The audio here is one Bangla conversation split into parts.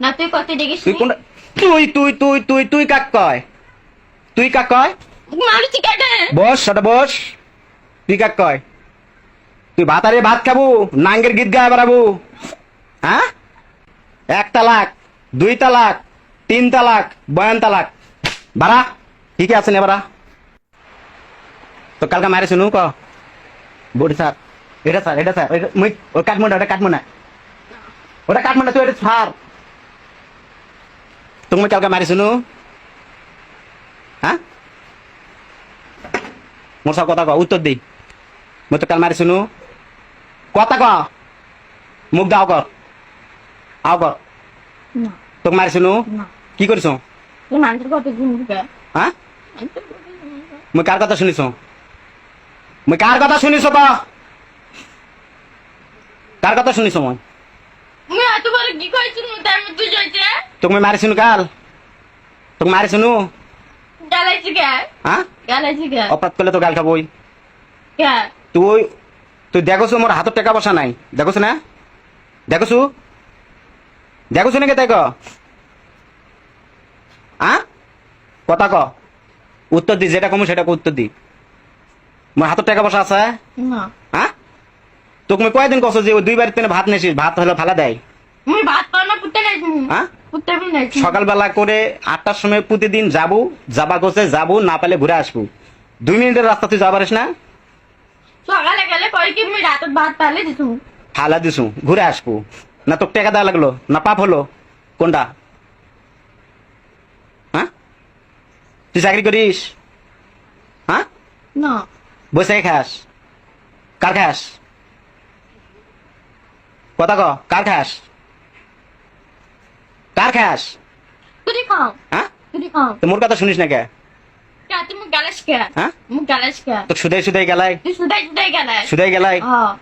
না তুই কত দেখিস তুই কোন তুই তুই তুই তুই তুই কাক কয়? তুই কাক কয়? মারুছি কেটে বস সেটা বস। তুই কাক কয়? তুই ভাতারে ভাত খাব নাঙ্গের গীত গায়ে বেড়াবো। হ্যাঁ? এক তালাক দুই তালাক তিন তালাক বয়ান তালাক। বাড়া ঠিক আছে না বাড়া? তো কালকে মারে শুনু ক। বডি স্যার এটা স্যার এটা স্যার ওই কাটমো না ওটা কাটমো না ওটা কাটমো না তুই এটা স্যার তুমি কালকে মারি শুনু হ্যাঁ মোর সব কথা ক উত্তর দি মই তো কাল মারি কথা ক মুখ দাও কর আও কর তোকে মারি কি কত হ্যাঁ মুই কার কথা শুনিস মুই কার কথা শুনিস ক কার কথা শুনিস মই এত বড় কি যাইছে কাল? গালাইছি কে? হ্যাঁ? গালাইছি কে? অপরাধ করলে তো গাল খাবই। কে? তুই তুই দেখোস মোর হাতত টাকা পয়সা নাই। না? নাকি আ? কথা ক। উত্তর দি যেটা কমু সেটা উত্তর দি। মোর হাতত টাকা পয়সা আছে? না। তোকে কয়দিন কছ যে ওই দুই বাড়িতে ভাত নেছিস ভাত হলে ফালা দেয়। আমি ভাত পাও না পুতে নাই হ্যাঁ? পুতে নাই সকালবেলা করে আটটার সময় প্রতিদিন যাব যাবা গোছে যাব না পেলে ঘুরে আসব। দুই মিনিটের রাস্তা তুই যাবারিস না? সকালে গেলে কই কি আমি রাতে ভাত পালে দিছু। ফালা দিছু ঘুরে আসব। না তোর টাকা দেওয়া লাগল না পাপ হলো। কোনটা? হ্যাঁ? তুই চাকরি করিস? হ্যাঁ? না। বসে খাস। কার খাস? কথা ক কার খাস? কার খাস? তুই খাও হ্যাঁ? তুই খাও তো মোর কথা শুনিস না কে? তুই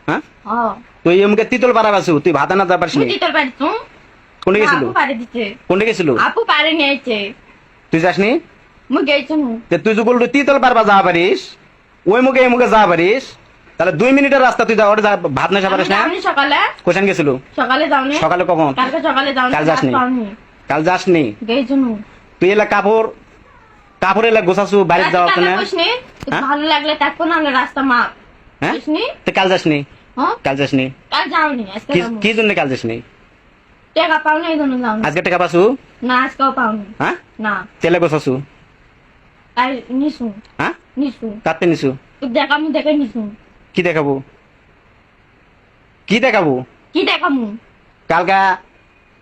হ্যাঁ? এমকে তিতল পারা বাসু তুই ভাত তুই কোনে গেছিল আপু কোনে গেছিল আপু পারে নিয়েছে তুই যাসনি? মুই গেছি যে তুই যদি তিতল পারবা যা পারিস ওই মুখে এই মুখে যা পারিস তাহলে দুই মিনিটের রাস্তা তুই যা ওটা ভাত নেশা পারিস না? সকালে। কোথায় গেছিল? সকালে যাওনি। সকালে কখন? কালকে সকালে যাওনি কাল যাসনি? কাল যাসনি? তুই এলা কাপড় কাপড় এলা গোছাছু বাড়িতে যাওয়া তো না? ভালো লাগলে তাকো না রাস্তা মাপ। হ্যাঁ? তুই কাল যাসনি? হ্যাঁ? কাল যাসনি? কাল যাওনি কি জন্য কাল যাসনি? টাকা পাওনি এই জন্য যাওনি। আজকে টাকা পাসু? না আজকেও পাওনি। হ্যাঁ? না। তেলে গোছাছু তাই নিছু হ্যাঁ? নিছু কাটতে নিছু তো দেখামু দেখে নিছু কি দেখাবো? কি দেখাবো? কি দেখামু? কালকা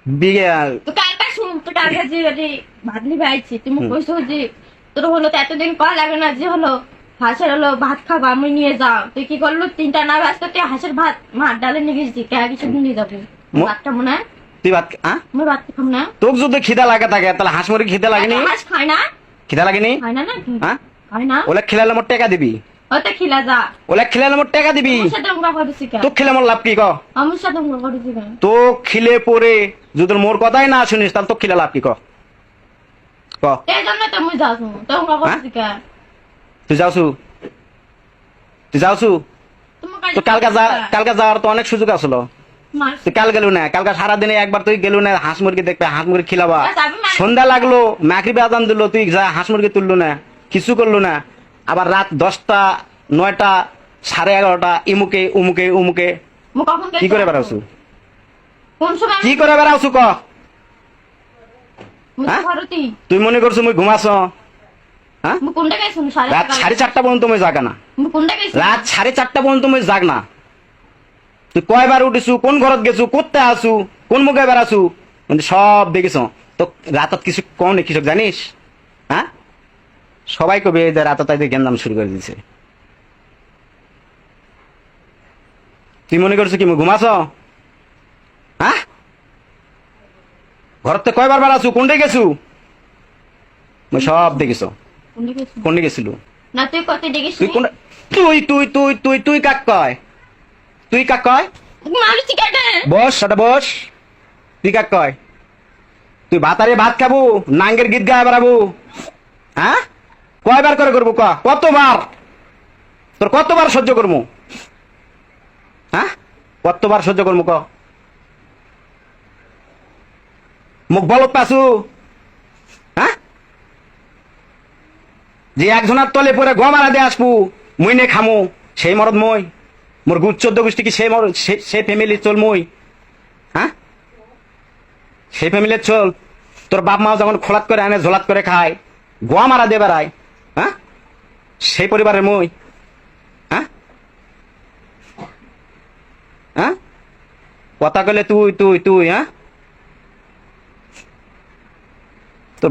বিগে তো কালকা শুন তো কালকা যে যে ভাতলি ভাইছি তুমি কইছো যে তোর হলো তো এতদিন কল লাগে না যে হলো হাঁসের হলো ভাত খাবা আমি নিয়ে যাও। তুই কি করল? তিনটা না ব্যস্ত তুই হাঁসের ভাত মার ডালে নিয়ে গেছি কে কিছু নিয়ে যাব? ভাতটা মনে হয়? তুই ভাত হ্যাঁ আমি ভাত খাম না? তোকে যদি খিদা লাগে থাকে তাহলে হাঁস মুরগি খিদা লাগেনি? হাঁস খায় না। খিদা লাগেনি? খায় না না হ্যাঁ খায় না। ওলা খিলালে মোট টাকা দিবি। ওটা খিলা যা। ওলা খিলালে মোট টাকা দিবি। আমার সাথে উঙ্গা করেছি কেন তো খিলে মোর লাভ কি ক? আমার সাথে উঙ্গা করেছি কেন তো খিলে পরে যদি মোর কথাই না শুনিস তাহলে তো খিলে লাভ কি ক? ক। এই জন্য তো মুই যাচ্ছি তো উঙ্গা করেছি কেন তুই তো কালকা যা কালকা যাওয়ার তো অনেক সুযোগ আসলো তুই কাল গেলু না? কালকা সারাদিনে একবার তুই গেলু না? হাঁস মুরগি দেখবে হাঁস মুরগি খিলাবা। সন্ধ্যা লাগল মাকড়ি আজান দিল তুই যা হাঁস মুরগি তুললু না? কিছু করল না? আবার রাত দশটা নয়টা সাড়ে এগারোটা ইমুকে উমুকে উমুকে। কি করে কোন কি করে বেড়াছু ক? হ্যাঁ? তুই মনে করছ মুই ঘুমাস হ্যাঁ? রাত সাড়ে চারটা পর্যন্ত মুই জাগা না। রাত সাড়ে চারটা পর্যন্ত মুই জাগ না। তুই কয়বার উঠিছু? কোন ঘরত গেছু? কোথায় আসু কোন মুখে বেড়াছু মানে সব দেখিস তো রাতত কিছু কম নেই কৃষক জানিস? হ্যাঁ? সবাই কবে যে রাতত তাই জ্ঞান দাম শুরু করে দিছে? তুই মনে করছ কি ঘুমাস হ্যাঁ? ঘরতে কয়বার বেড়াছু কোনটা গেছু? সব দেখিস কোনটা গেছিলু? না তুই তুই কোন তুই তুই তুই তুই তুই কাক কয়? তুই কাক কয়? বস সেটা বস। তুই কাক কয়? তুই ভাতারে ভাত খাব নাঙ্গের গীত গায়ে বেড়াবো। হ্যাঁ? কয়বার করে করব ক? কতবার? তোর কতবার সহ্য করব? হ্যাঁ? কতবার সহ্য করব ক? মোক বলত পাছু হ্যাঁ? যে একজনের তলে পরে গমারা দিয়ে আসব মুই নে খামু, সেই মরদ মই। মোর গুচ্ছ গোষ্ঠী কি সেই সেই ফ্যামিলির চল মই? হ্যাঁ? সেই ফ্যামিলির চল। তোর বাপ মা যখন খোলাত করে আনে, ঝোলাত করে খায় গোয়া মারা দিয়ে বেড়ায়। হ্যাঁ? সেই পরিবারের মই। হ্যাঁ? হ্যাঁ? কথা কলে তুই তুই তুই হ্যাঁ? তো